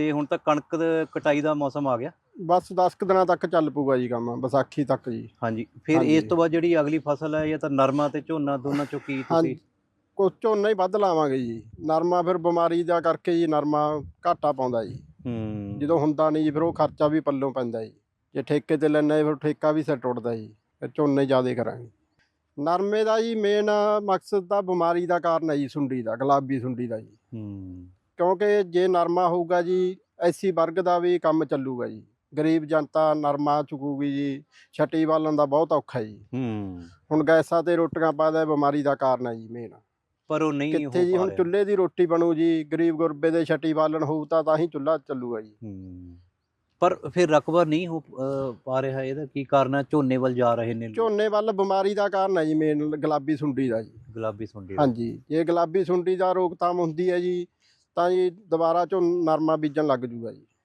ਤੇ ਹੁਣ ਤਾਂ ਕਣਕ ਦੇ ਕਟਾਈ ਦਾ ਮੌਸਮ ਆ ਗਿਆ। ਬਸ 10 ਕੁ ਦਿਨਾਂ ਤੱਕ ਚੱਲ ਪੂਗਾ ਜੀ ਕੰਮ ਵਿਸਾਖੀ ਤੱਕ ਜੀ। ਹਾਂਜੀ ਫਿਰ ਹਾਂਜੀ। ਇਸ ਤੋਂ ਬਾਅਦ ਜਿਹੜੀ ਅਗਲੀ ਫਸਲ ਹੈ ਇਹ ਤਾਂ ਨਰਮਾ ਤੇ ਝੋਨਾ ਦੋਨਾਂ ਚੋਂ ਕੀ ਤੁਸੀਂ? ਹਾਂਜੀ ਕੁਛ ਝੋਨਾ ਹੀ ਵੱਧ ਲਾਵਾਂਗੇ ਜੀ। ਨਰਮਾ ਫਿਰ ਬਿਮਾਰੀ ਦਾ ਕਰਕੇ ਜੀ ਨਰਮਾ ਘਾਟਾ ਪਾਉਂਦਾ ਜੀ। ਹੂੰ। ਜਦੋਂ ਹੁੰਦਾ ਨਹੀਂ ਜੀ ਫਿਰ ਉਹ ਖਰਚਾ ਵੀ ਪੱਲੋਂ ਪੈਂਦਾ ਜੀ। ਜੇ ਠੇਕੇ ਤੇ ਲੈਣਾ ਫਿਰ ਠੇਕਾ ਵੀ ਸਿਰ ਟੁੱਟਦਾ ਜੀ। ਫਿਰ ਝੋਨੇ ਜ਼ਿਆਦਾ ਕਰਾਂਗੇ। ਨਰਮੇ ਦਾ ਜੀ ਮੇਨ ਮਕਸਦ ਤਾਂ ਬਿਮਾਰੀ ਦਾ ਕਾਰਨ ਹੈ ਜੀ ਸੁੰਡੀ ਦਾ ਗੁਲਾਬੀ ਸੁੰਡੀ ਦਾ ਜੀ। ਹੂੰ। ਕਿਉਂਕਿ ਜੇ ਨਰਮਾ ਹੋਊਗਾ ਜੀ ਐਸੀ ਵਰਗ ਦਾ ਵੀ ਕੰਮ ਚੱਲੂਗਾ ਜੀ। ਗਰੀਬ ਜਨਤਾ ਨਰਮਾ ਚੁਕੂਗੀ ਜੀ ਛੱਟੀ ਵਾਲਣ ਦਾ ਬਹੁਤ ਔਖਾ ਜੀ। ਹੂੰ। ਹੁਣ ਗੈਸਾਂ ਤੇ ਰੋਟੀਆਂ ਪਾਦਾ ਬਿਮਾਰੀ ਦਾ ਕਾਰਨ ਹੈ ਜੀ ਮੇਨ ਪਰ ਉਹ ਨਹੀਂ ਹੋ ਕਿੱਥੇ ਜੀ ਪਾ ਹੁਣ ਰਿਹਾ। ਚੁੱਲ੍ਹੇ ਦੀ ਰੋਟੀ ਬਣੂ ਜੀ ਗਰੀਬ ਗੁਰਬੇ ਦੇ ਛੱਟੀ ਬਾਲਣ ਹੋਊ ਤਾਂ ਤਾਂ ਹੀ ਚੁੱਲ੍ਹਾ ਚੱਲੂਗਾ ਜੀ। ਹੂੰ। ਪਰ ਫਿਰ ਰਕਬਾ ਨਹੀਂ ਹੋ ਪਾ ਰਿਹਾ ਇਹਦਾ ਕੀ ਕਾਰਨ ਹੈ? ਝੋਨੇ ਵੱਲ ਜਾ ਰਹੇ ਨੇ। ਲੋਕ, ਝੋਨੇ ਵੱਲ ਬਿਮਾਰੀ ਦਾ ਕਾਰਨ ਹੈ ਜੀ ਮੇਨ ਗੁਲਾਬੀ ਸੁੰਡੀ ਦਾ ਜੀ। ਗੁਲਾਬੀ ਸੁੰਡੀ ਦਾ। ਹਾਂਜੀ ਜੇ ਗੁਲਾਬੀ ਸੁੰਡੀ ਦਾ ਰੋਕਥਾਮ ਹੁੰਦੀ ਹੈ ਜੀ ਤਾਂ ਜੀ ਦੁਬਾਰਾ 'ਚੋਂ ਨਰਮਾ ਬੀਜਣ ਲੱਗ ਜੂਗਾ ਜੀ।